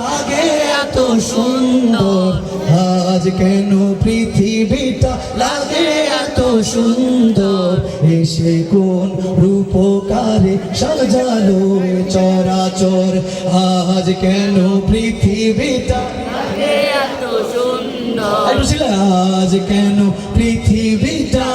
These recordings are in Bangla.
লাগে এত সুন্দর। আজ কেন পৃথিবীটা লাগে এত সুন্দর? এসে কোন রূপকারে সাজালো চরাচর? আজ কেন পৃথিবীটা এত সুন্দর? আজ কেন পৃথিবীটা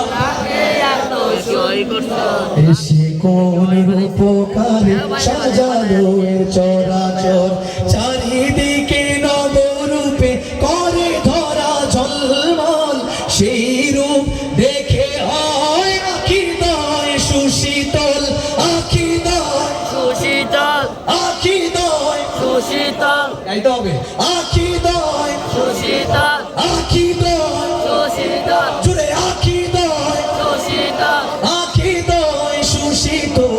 এসে কোন রূপকারে সাজালো চরাচর। চারিদিকে নবরূপে করে ধরা ঝলমল। সেই রূপ দেখে হয় আখিদয় সুশীতল। আখিদয় সুশীতল। আখিদয় সুশীতল। গাইতে হবে। আখিদয় সুশীতল। আখিদয়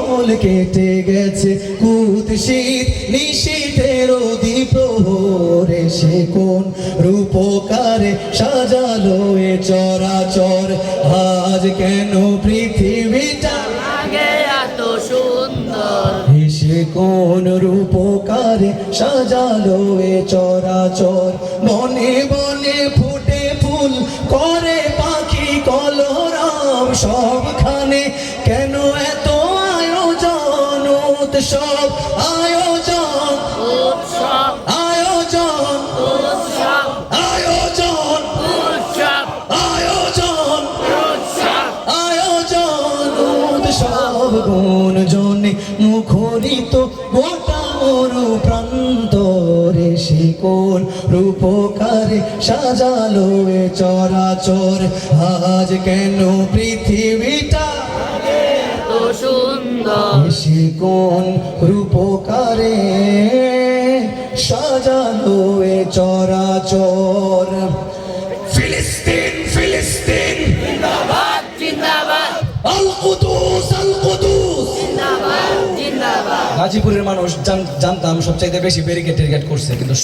সুশীতল কেটে গেছে কুত শীত নিশীতের দ্বীপ্রহর এসে কোন রূপকারে সাজালো এ চরাচর আজ কেন পৃথিবীটা? আগে এত সুন্দর। এসে কোন রূপকারে সাজালো এ চরাচর? বনে বনে ফুটে ফুল করে পাখি কলরাম সবখানে উৎসব আয়োজন। আয়োজন। আয়োজন। আয়োজন। আয়োজন। উৎসব মুখরিত গোটা মরু রূপকারে সাজালো চরাচর। আজ কেন পৃথিবীটা সুন্দর। সে কোন রূপকারে সাজালো এ চরাচর। ফিলিস্তিন ফিলিস্তিন। জিন্দাবাদ জিন্দাবাদ। আল কুদুস আল কুদুস জিন্দাবাদ জিন্দাবাদ। গাজীপুরের মানুষ জান- জানতাম সবচাইতে বেশি ব্যারিকেড টেরিকেট করছে কিন্তু